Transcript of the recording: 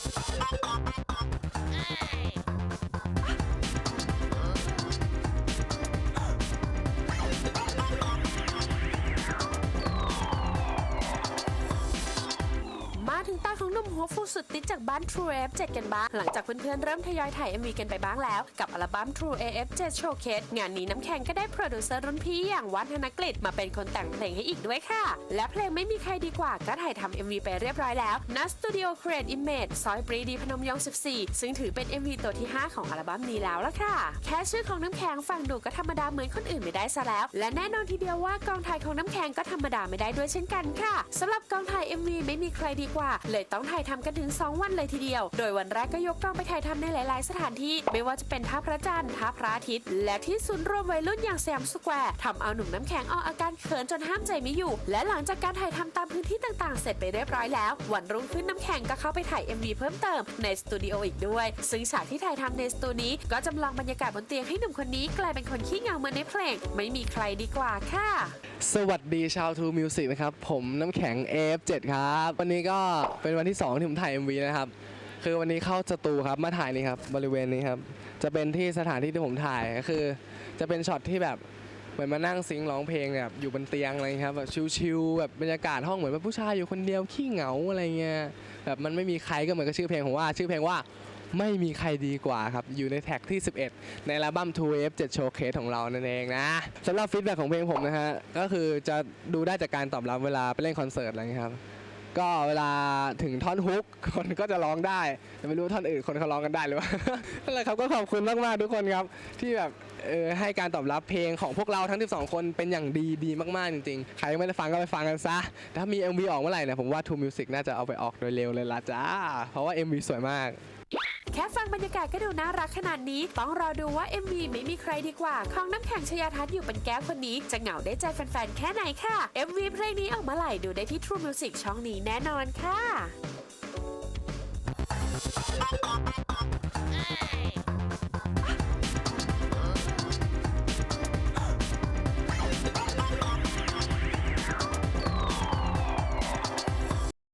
Oh, oh, ถึงตาของหนุ่มหัวฟูสุดติดจากบ้าน True AF7 กันบ้างหลังจากเพื่อนๆ เริ่มทยอยถ่าย MV กันไปบ้างแล้ว กับอัลบั้ม True AF7 Showcase งานนี้น้ำแข็งก็ได้โปรดิวเซอร์รุ่นพี่อย่างวัฒนกฤษมาเป็นคนแต่งเพลงให้อีกด้วยค่ะ และเพลงไม่มีใครดีกว่าก็ถ่ายทำ MV ไปเรียบร้อยแล้วณสตูดิโอ Create Image ซอยปรีดีพนมยงค์14 ซึ่งถือเป็น MV ตัวที่ 5 ของอัลบั้มนี้แล้วละค่ะ แค่ชื่อของน้ำแข็งฟังดูก็ธรรมดาเหมือนคนอื่นไม่ได้ซะแล้ว และแน่นอนทีเดียวว่ากองถ่ายของน้ำแข็งก็ธรรมดาไม่ได้ด้วยเช่นกันค่ะสำหรับกองถ่าย MV ไม่มีใครดีกว่าเลยต้องถ่ายทำกันถึง 2 วันเลยทีเดียว โดยวันแรกก็ยกกองไปถ่ายทำในหลาย ๆ สถานที่ ไม่ว่าจะเป็นท่าพระจันทร์ท่าพระอาทิตย์ และที่ศูนย์รวมวัยรุ่นอย่างสยามสแควร์ทำเอาหนุ่มน้ำแข็งออกอาการเขินจนห้ามใจไม่อยู่ และหลังจากการถ่ายทำตามพื้นที่ต่าง ๆ เสร็จไปเรียบร้อยแล้ว วันรุ่งขึ้นน้ำแข็งก็เข้าไปถ่าย MV เพิ่มเติมในสตูดิโออีกด้วย ซึ่งฉากที่ถ่ายทำในสตูนี้ก็จำลองบรรยากาศบนเตียงให้หนุ่มคนนี้กลายเป็นคนขี้เงาเหมือนในเพลง ไม่มีใครดีกว่าค่ะ สวัสดีชาวทูมิวสิกนะครับ ผมน้ำแข็ง F7 ครับ วันนี้ก็เป็นวันที่ 2 ที่ผมถ่าย MV นะครับ คือวันนี้เข้าสตูครับมาถ่ายนี่ครับบริเวณนี้ครับจะเป็นที่สถานที่ที่ผมถ่ายก็คือ จะเป็นช็อตที่แบบเหมือนมานั่งซิงร้องเพลงแบบอยู่บนเตียงอะไรครับแบบชิลๆแบบบรรยากาศห้องเหมือนแบบผู้ชายอยู่คนเดียวขี้เหงาอะไรเงี้ยแบบมันไม่มีใครก็เหมือนกับชื่อเพลงผมว่า ชื่อเพลงว่าไม่มีใครดีกว่าครับ อยู่ในแท็กที่ 11 ในอัลบั้ม 2F7 Showcase ของเรานั่นเองนะสำหรับฟีดแบ็ของเพลงผมนะฮะ ก็คือจะดูได้จากการตอบรับเวลาไปเล่นคอนเสิร์ตอะไรเงี้ยครับ ก็เวลาถึงท่อนฮุกคนก็จะร้องได้ แต่ไม่รู้ท่อนอื่นคนเขาร้องกันได้หรือเปล่านั่นแหละครับก็ขอบคุณมากๆทุกคนครับ ที่แบบเออให้การตอบรับเพลงของพวกเราทั้ง 12 คนเป็นอย่างดีดีมากๆจริงๆ ใครยังไม่ได้ฟังก็ไปฟังกันซะ ถ้ามี MV ออกเมื่อไหร่เนี่ยผมว่า True Music น่าจะเอาไปออกโดยเร็วเลยละจ้า เพราะว่า MV สวยมาก ค่ฟังบรรยากาศก็ดูน่ารักขนาดนี้ ต้องรอดูว่า MV ไม่มีใครดีกว่า ของน้ำแข็งชยาทัศน์อยู่เป็นแก้วคนนี้ จะเหงาได้ใจแฟนๆ แค่ไหนค่ะ MV เพลงนี้ออกมาไหลดูได้ที่ True Music ช่องนี้แน่นอนค่ะ